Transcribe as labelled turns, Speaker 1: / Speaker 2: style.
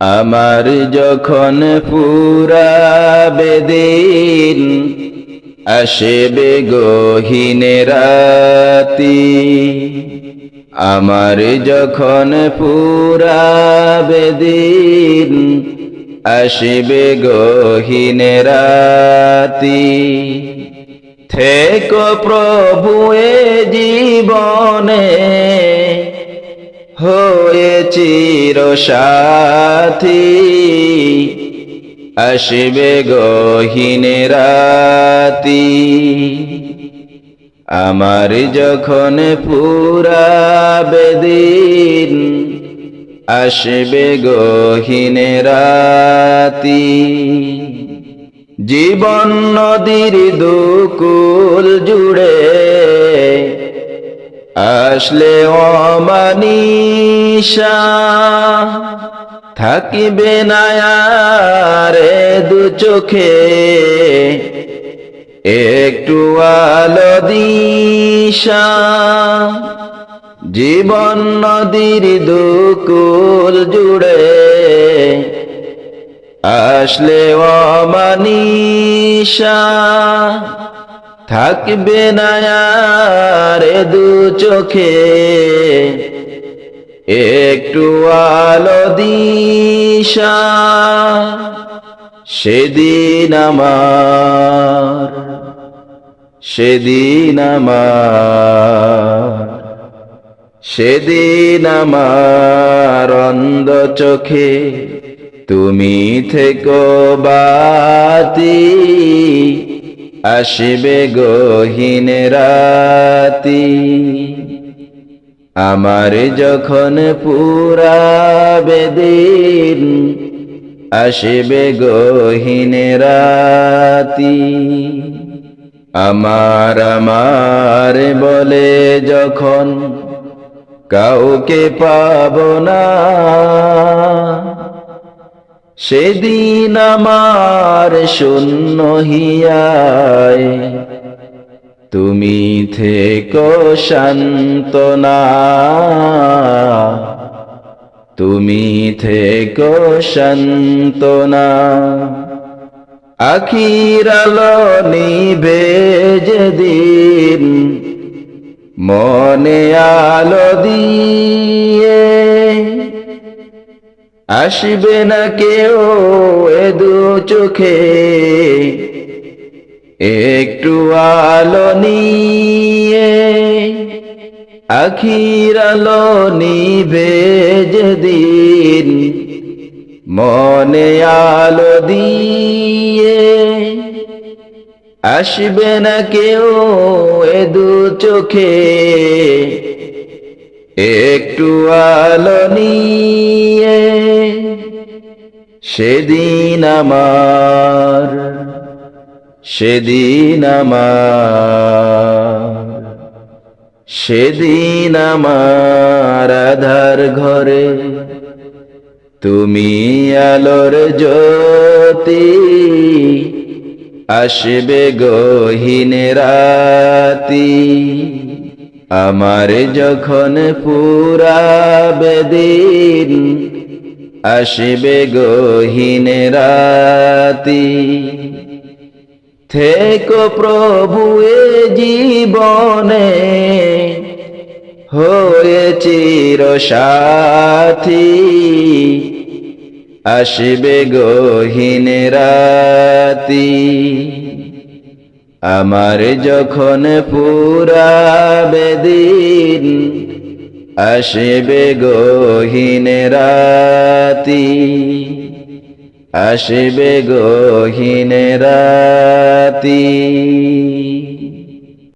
Speaker 1: আমার যখন পুরা বেদিন আসবে গহীন রাতি, আমার যখন পুরা বেদিন আসবে গহীন রাতি। থেকো প্রভু এ জীবনে হয়ে চির সাথী, আসবে গহীন রাতি। আমার যখন পুরা বেদিন আসবে গহীন রাতি। জীবন নদীর দুকুল জুড়ে আসলে অমানিসা থাকিবে না রে দু চোখে। একটু আলো দিশা। জীবন নদীর দুকুল জুড়ে। আসলে অমানিসা থাকবে না রে দু চোখে। একটু আলো দিশা, সেদিন আমার সেদিন আমার সেদিন আমার অন্ধ চোখে। তুমি থেকো বাতি আসবে গহীন রাতি। আমার যখন পুরা বেদিন আসবে গহীন রাতি। আমার আমার বলে যখন কাউকে পাব না সেদিন আমার শূন্য হিয়ায়। তুমি থেকো শান্তনা। তুমি থেকো শান্তনা। আখির আলো নিবে যেদিন মনে আলো দিয়ে আসবে না কেউ এ দু চোখে। একটু আলো নিয়ে, আখির আলো নিবে যেদিন। মনে আলো দিয়ে, আসবে না কেউ এ দু চোখে। একটু আলো নিয়ে সেদিন আমার সেদিন আমার সেদিন আমার আধার ঘরে তুমি আলোর জ্যোতি আসবে গহীন রাতি। আমার যখন পুরা বেদিন আসবে গহীন রাতি। থেকো প্রভু এ জীবনে, হয়ে চির সাথী। আসবে গহীন রাতি। আমার যখন পুরা বেদিন আসবে গহীন রাতি আসবে গহীন রাতি।